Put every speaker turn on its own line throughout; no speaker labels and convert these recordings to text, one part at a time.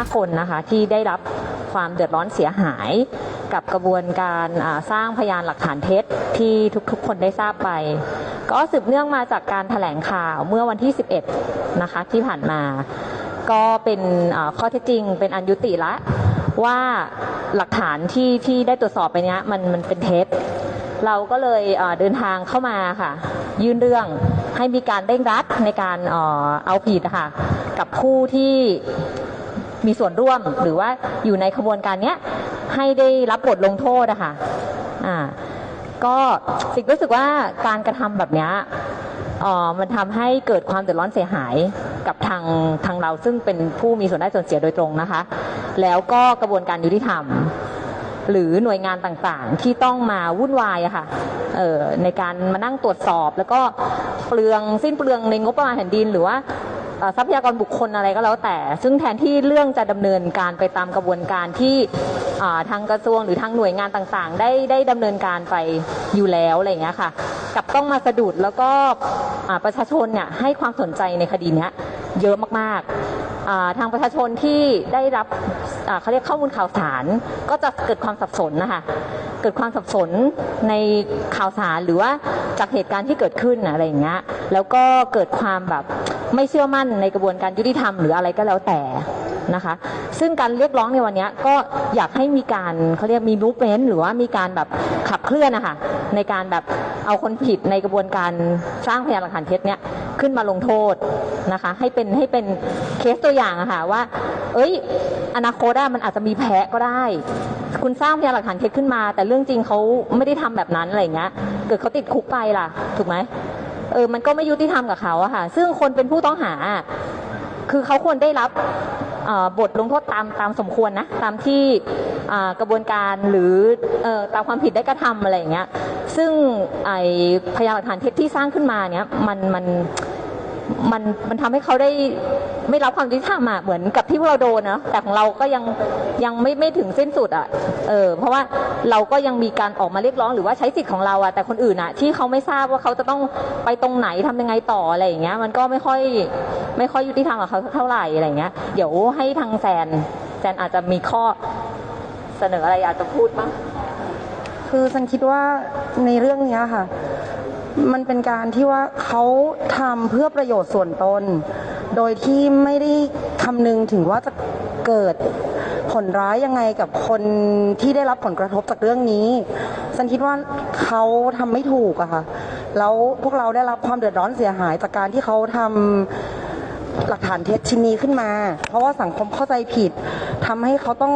5 คนนะคะที่ได้รับความเดือดร้อนเสียหาย กับกระบวนการสร้างพยานหลักฐานเท็จที่ทุกๆ คนได้ทราบไป ก็สืบเนื่องมาจากการถแถลงข่าวเมื่อวันที่ 11 นะคะที่ผ่านมา ก็เป็นข้อเท็จจริงเป็นอันยุติละว่าหลักฐานที่ที่ได้ตรวจสอบไปเนี้ยมันมันเป็นเท็จเราก็เลยเดินทางเข้ามาค่ะ ยื่นเรื่องให้มีการเร่งรัดในการเอาผิดนะคะกับผู้ที่ มีส่วนร่วมหรือว่าอยู่ในขบวนการเนี้ยให้ได้รับบทลงโทษนะคะอ่าก็สิ่งรู้สึกว่าการกระทำแบบเนี้ยอ่อมันทำให้เกิดความเดือดร้อนเสียหายกับทางทางเราซึ่งเป็นผู้มีส่วนได้ส่วนเสียโดยตรงนะคะ แล้วก็กระบวนการยุติธรรม หรือหน่วยงานต่างๆ ที่ต้องมาวุ่นวายอะค่ะเอ่อในการมานั่งตรวจสอบ แล้วก็เปลืองสิ้นเปลืองในงบประมาณแผ่นดิน หรือว่า ทรัพยากรบุคคลอะไรก็แล้วแต่ ซึ่งแทนที่เรื่องจะดำเนินการไปตามกระบวนการที่ทางกระทรวงหรือทางหน่วยงานต่างๆ ได้ได้ดำเนินการไปอยู่แล้วอะไรอย่างเงี้ยค่ะกับต้องมาสะดุดแล้วก็ประชาชนเนี่ยให้ความสนใจในคดีเนี้ยเยอะมากๆทางประชาชนที่ได้รับเขาเรียกข้อมูลข่าวสารก็จะเกิดความสับสนนะคะ เกิดความสับสนในข่าวสารหรือว่าจากเหตุการณ์ที่เกิดขึ้นอะไรอย่างเงี้ยแล้วก็เกิดความแบบไม่เชื่อมั่นในกระบวนการยุติธรรมหรืออะไรก็แล้วแต่นะคะ ซึ่งการเรียกร้องในวันเนี้ยก็อยากให้มีการเขาเรียกมีมูฟเมนต์หรือว่ามีการแบบขับเคลื่อนนะคะในการแบบเอาคนผิดในกระบวนการสร้างพยานหลักฐานเท็จเนี้ยขึ้นมาลงโทษนะคะ ให้เป็นให้เป็นเคสตัวอย่างอะค่ะว่า เอ้ย อนาคตอะมันอาจจะมีแพ้ก็ได้ คุณสร้างพยานหลักฐานเท็จขึ้นมา แต่เรื่องจริงเขาไม่ได้ทำแบบนั้นอะไรเงี้ย เกิดเขาติดคุกไปล่ะ ถูกไหมเออ มันก็ไม่ยุติธรรมกับเขาอะค่ะ ซึ่งคนเป็นผู้ต้องหา คือเขาควรได้รับบทลงโทษตามตามสมควรนะ ตามที่กระบวนการหรือเอ่อตามความผิดได้กระทำอะไรอย่างเงี้ย ซึ่งไอพยานหลักฐานเท็จที่สร้างขึ้นมาเนี้ยมันมันมันมันทำให้เขาได้ ไม่รับความยุติธรรมอะเหมือนกับที่พวกเราโดนนะแต่ของเราก็ยังยังไม่ไม่ถึงสิ้นสุดอะเออเพราะว่าเราก็ยังมีการออกมาเรียกร้องหรือว่าใช้สิทธิ์ของเราอะแต่คนอื่นอะที่เขาไม่ทราบว่าเขาจะต้องไปตรงไหนทำยังไงต่ออะไรอย่างเงี้ย มันก็ไม่ค่อยไม่ค่อยยุติธรรมกับเขาเท่าไหร่อะไรเงี้ยเดี๋ยวให้ทางแซนแซนอาจจะมีข้อเสนออะไรอยากจะพูดบ้าง
คือฉันคิดว่าในเรื่องนี้ค่ะ มันเป็นการที่ว่าเขาทำเพื่อประโยชน์ส่วนตน โดยที่ไม่ได้คำนึงถึงว่าจะเกิดผลร้ายยังไงกับคนที่ได้รับผลกระทบจากเรื่องนี้ฉันคิดว่าเขาทำไม่ถูกอะค่ะ แล้วพวกเราได้รับความเดือดร้อนเสียหายจากการที่เขาทำหลักฐานเท็จชิ้นนี้ขึ้นมา เพราะว่าสังคมเข้าใจผิดทำให้เขาต้อง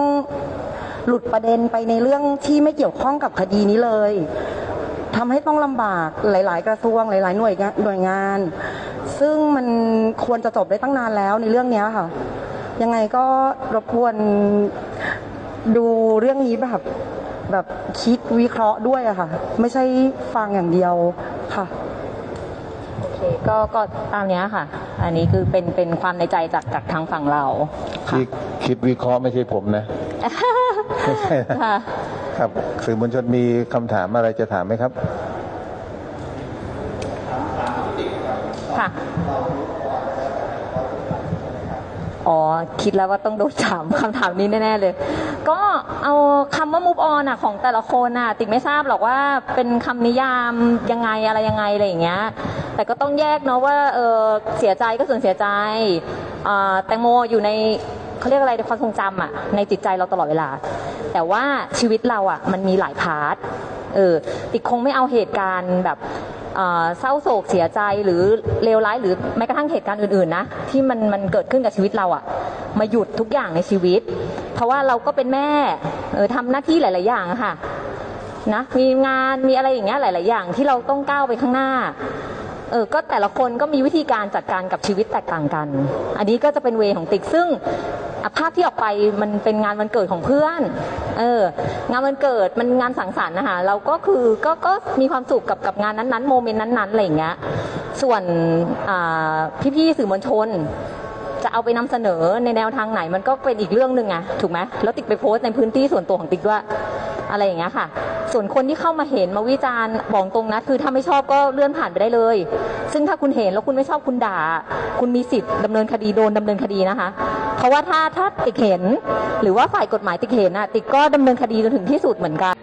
หลุดประเด็นไปในเรื่องที่ไม่เกี่ยวข้องกับคดีนี้เลยทำให้ต้องลำบากหลาย ๆ กระทรวงหลาย ๆ หน่วยหน่วยงาน ซึ่งมันควรจะจบได้ตั้งนานแล้วในเรื่องเนี้ยค่ะ ยังไงก็รบกวนดูเรื่องนี้แบบแบบคิดวิเคราะห์ด้วยอะค่ะ ไม่ใช่ฟังอย่างเดียวค่ะ
โอเคก็ก็ตามเนี้ยค่ะ อันนี้คือเป็นเป็นความในใจจากจากทางฝั่งเราค่ะ
ที่คิดวิเคราะห์ไม่ใช่ผมนะ ไม่ใช่นะ
ค่ะ
ครับสื่อมวลชนมีคำถามอะไรจะถามไหมครับ
ค่ะ อ๋อ คิดแล้วว่าต้องโดนถามคำถามนี้แน่ ๆ เลย ก็เอาคำว่า move on อะของแต่ละคนอะ ติ๊กไม่ทราบหรอกว่าเป็นคำนิยามยังไงอะไรยังไงอะไรอย่างเงี้ย แต่ก็ต้องแยกเนาะว่าเออเสียใจก็ส่วนเสียใจแตงโมอยู่ในเขาเรียกอะไรในความทรงจำอะในจิตใจเราตลอดเวลา แต่ว่าชีวิตเราอะมันมีหลายพาร์ทเออติ๊กคงไม่เอาเหตุการณ์แบบ เศร้าโศกเสียใจหรือเลวร้ายหรือแม้กระทั่งเหตุการณ์อื่นๆนะที่มันมันเกิดขึ้นกับชีวิตเราอะมาหยุดทุกอย่างในชีวิต เพราะว่าเราก็เป็นแม่เออทำหน้าที่หลาย ๆ อย่างค่ะนะมีงานมีอะไรอย่างเงี้ยหลาย ๆ อย่างที่เราต้องก้าวไปข้างหน้า เออก็แต่ละคนก็มีวิธีการจัดการกับชีวิตแตกต่างกัน อันนี้ก็จะเป็นเวของติ๊กซึ่งภาพที่ออกไปมันเป็นงานวันเกิดของเพื่อน เออ งานวันเกิดมันงานสังสรรค์นะคะเราก็คือก็ก็มีความสุขกับกับงานนั้นๆโมเมนต์นั้นๆอะไรอย่างเงี้ย ส่วนพี่ๆสื่อมวลชนจะเอาไปนำเสนอในแนวทางไหนมันก็เป็นอีกเรื่องหนึ่งไงถูกไหมแล้วติ๊กไปโพสต์ในพื้นที่ส่วนตัวของติ๊กด้วยอะไรอย่างเงี้ยค่ะ ส่วนคนที่เข้ามาเห็นมาวิจารณ์บอกตรงนะคือถ้าไม่ชอบก็เลื่อนผ่านไปได้เลย ซึ่งถ้าคุณเห็นแล้วคุณไม่ชอบคุณด่า คุณมีสิทธิ์ดำเนินคดีโดนดำเนินคดีนะคะ เพราะว่าถ้าถ้าติ๊กเห็น หรือว่าฝ่ายกฎหมายติ๊กเห็นอะติ๊กก็ดำเนินคดีจนถึงที่สุดเหมือนกัน